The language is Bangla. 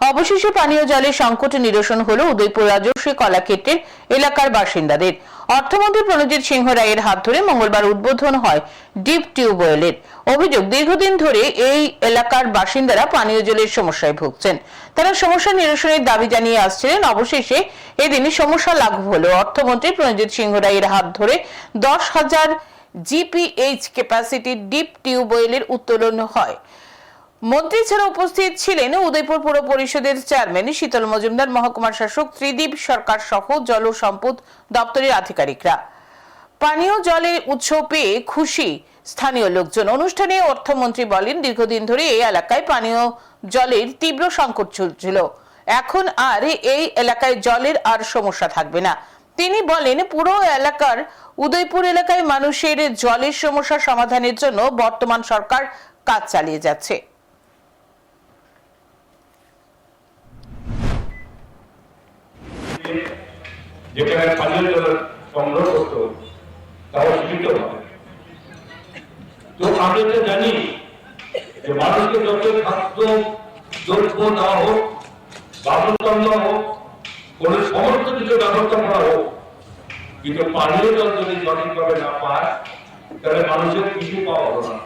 অবশেষে পানীয় জলের সংকট নিরসন হল উদয়পুর রাজস্বী কলাক্ষেত্রের এলাকার বাসিন্দাদের। অর্থমন্ত্রী প্রণজিৎ সিংহ রায়ের হাত ধরে মঙ্গলবার উদ্বোধন হয় ডিপ টিউবওয়েলের অভিযোগ, দীর্ঘদিন ধরে এই এলাকার বাসিন্দারা পানীয় জলের সমস্যায় ভুগছেন। তারা সমস্যা নিরসনের দাবি জানিয়ে আসছিলেন। অবশেষে এদিন সমস্যা লাঘব হলো। অর্থমন্ত্রী প্রণজিৎ সিংহ রায়ের হাত ধরে দশ হাজার জিপিএইচ ক্যাপাসিটি ডিপ টিউবওয়েলের উত্তোলন হয়। মন্ত্রী ছাড়া উপস্থিত ছিলেন উদয়পুর পৌর পরিষদের চেয়ারম্যান শীতল মজুমদার, মহকুমার শাসক ত্রিদীপ সরকার সহ জল সম্পদ দপ্তরের আধিকারিকরা। পানীয় জলের উৎস পেয়ে খুশি স্থানীয় লোকজন। অনুষ্ঠানে অর্থমন্ত্রী বলেন, দীর্ঘদিন ধরে এই এলাকায় পানীয় জলের তীব্র সংকট চলছিল। এখন আর এই এলাকায় জলের আর সমস্যা থাকবে না। তিনি বলেন, পুরো এলাকার উদয়পুর এলাকায় মানুষের জলের সমস্যা সমাধানের জন্য বর্তমান সরকার কাজ চালিয়ে যাচ্ছে। যেখানে পানীয় জল সংগ্রহ তাও হবে। তো আমরা তো জানি যে মানুষকে যত খাদ্য, দ্রব্য হোক দেওয়া হোক, কোন সমস্ত কিছু ব্যবস্থা করা হোক, কিন্তু পানীয় জল যদি সঠিকভাবে না পায়, তাহলে মানুষের কিছু পাওয়া হলো না।